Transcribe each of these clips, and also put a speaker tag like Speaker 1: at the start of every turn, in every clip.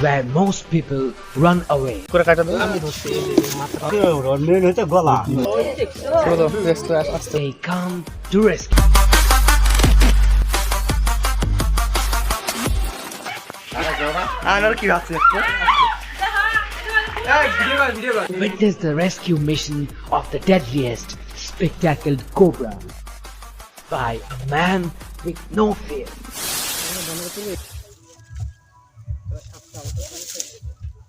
Speaker 1: where most people run away. They come to rescue. Witness the rescue mission of the deadliest spectacled cobra by a man with no fear.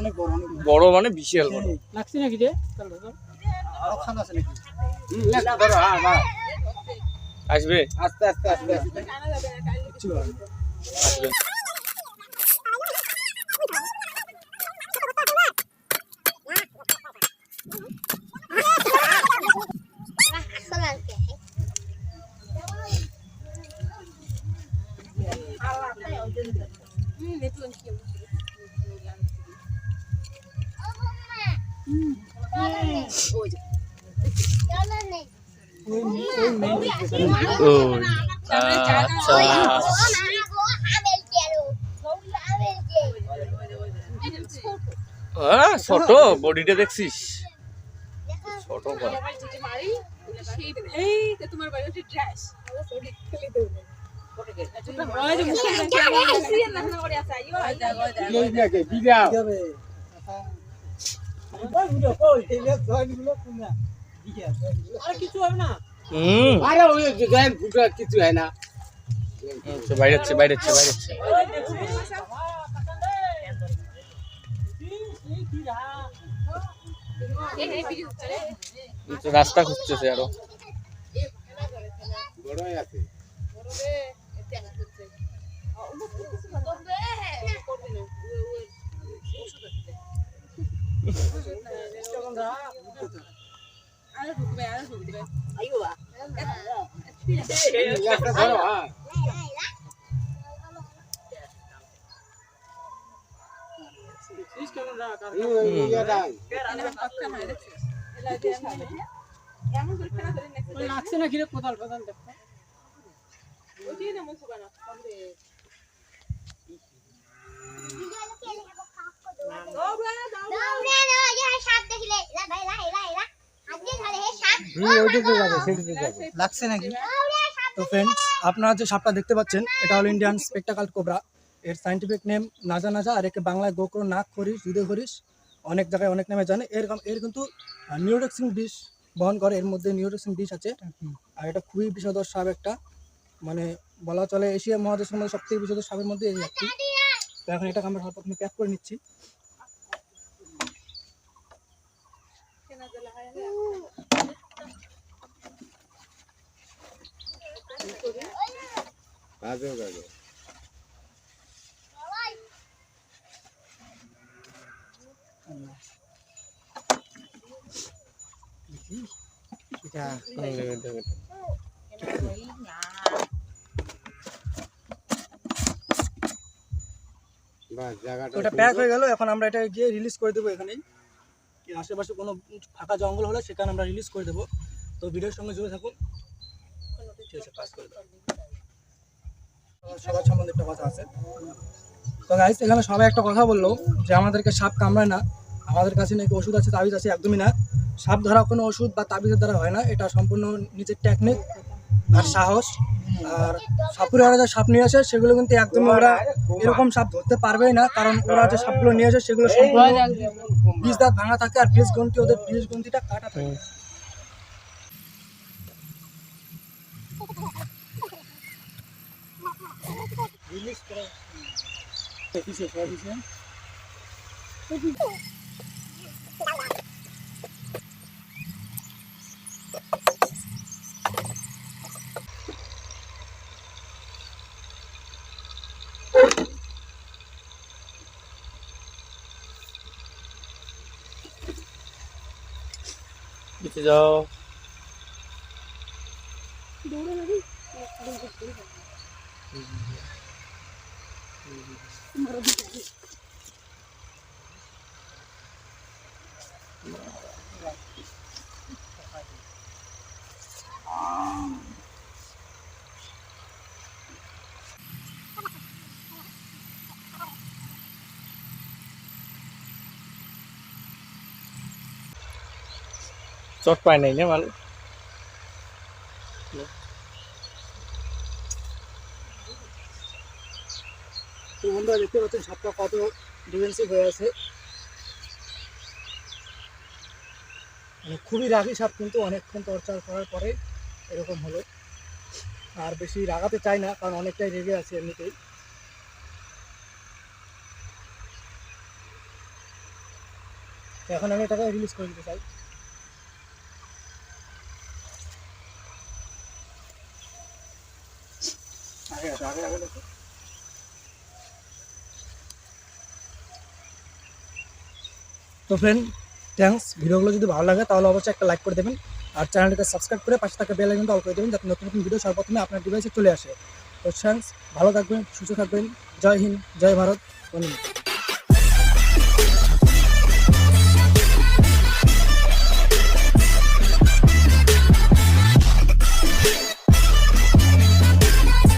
Speaker 2: ওই
Speaker 3: বড় মানে বিশাল বড়।
Speaker 4: লাগছে নাকি রে
Speaker 3: আসবে?
Speaker 5: আস্তে আস্তে আস্তে
Speaker 3: আসবে
Speaker 2: আসসালামকে চলো নেই
Speaker 3: ও আচ্ছা হ্যাঁ ছোট বডিটা দেখছিস ছোট
Speaker 6: তোমার বাড়ি হচ্ছে ড্রেস মুখে
Speaker 4: আর কিছু হবে না
Speaker 5: আরে ওই দেন ফুটো কিছু হয় না।
Speaker 3: আচ্ছা, বাইরে হচ্ছে বাইরে হচ্ছে বাইরে হচ্ছে। তো রাস্তা খুঁজতেছে আরও।
Speaker 5: বড়ই আছে
Speaker 6: আরও ঢুকবে আরও ঢুকবে
Speaker 5: একটা ধরো হ্যাঁ এই ইয়াটাই
Speaker 6: পাক্কা হয় দেখছিস এলা
Speaker 4: লাগছে নাকি? তো ফ্রেন্ডস আপনারা যে সাপটা দেখতে পাচ্ছেন, এটা হলো ইন্ডিয়ান স্পেকটাকাল কোবরা এর সাইন্টিফিক নেম নাজা নাজা, আর একে বাংলায় গোকর নাক খরিস দুধে খরিস অনেক জায়গায় অনেক নামে জানে। এর এর কিন্তু নিউরোটক্সিন বিষ বহন করে, এর মধ্যে নিউরোটক্সিন বিষ আছে। আর এটা খুবই বিষধর সাপ একটা। মানে বলা চলে এশিয়া মহাদেশের মধ্যে সব থেকে বিষধর সাপের মধ্যে এই একটি। তো এখন এটাকে আমরা সর্বপ্রথমে প্যাক করে নিচ্ছি। এটা তো এটা প্যাক হয়ে গেল এখন আমরা এটা গিয়ে রিলিজ করে দেবো এখানেই। আশেপাশে কোনো ফাঁকা জঙ্গল হলে সেখানে আমরা রিলিজ করে দেবো। তো ভিডিওর সঙ্গে জুড়ে থাকুন। ঠিক আছে পাস করে দাও। সবার সম্বন্ধে একটা কথা আছে। তো গাইস এখানে সবাই একটা কথা বলল যে আমাদেরকে সাপ কামড়ায় না। আমাদের কাছে নাকি ওষুধ আছে তাবিজ আছে একদমই না। সাপ ধরা কোনো ওষুধ বা তাবিজের দ্বারা হয় না। এটা সম্পূর্ণ নিজের টেকনিক আর সাহস। আর সাপুরে ওরা যে সাপ নিয়ে আসে সেগুলো কিন্তু একদমই ওরা এরকম সাপ ধরতে পারবেই না। কারণ ওরা যে সাপগুলো নিয়ে আসে সেগুলো সম্পূর্ণ বীজ দাঁত ভাঙা থাকে আর বীজ গ্রন্থি ওদের বীজ গ্রন্থিটা কাটা থাকে। ini stroke jadi,
Speaker 3: Itu jauh. चोट पाए नहीं ना वाले
Speaker 4: তো বন্ধুরা দেখতে পাচ্ছেন সাপটা কত ডিফেন্সিভ হয়ে আছে। মানে খুবই রাগি সাপ, কিন্তু অনেকক্ষণ টর্চার করার পরে এরকম হলো। আর বেশি রাগাতে চাই না, কারণ অনেকটাই রেগে আছে এমনিতেই। এখন আমি এটাকে রিলিজ করে দিতে চাই। আগে আগে আগে তো ফ্রেন্ড থ্যাংকস ভিডিওগুলো যদি ভালো লাগে, তাহলে অবশ্যই একটা লাইক করে দেবেন। আর চ্যানেলটাকে সাবস্ক্রাইব করে পাশে থাকা বেল আইকনটা অল করে দেবেন, যাতে নতুন নতুন ভিডিও সর্বপ্রথমে আপনার ডিভাইসে চলে আসে। তো থ্যাংকস ভালো থাকবেন, সুস্থ থাকবেন। জয় হিন্দ, জয় ভারত বন্ধু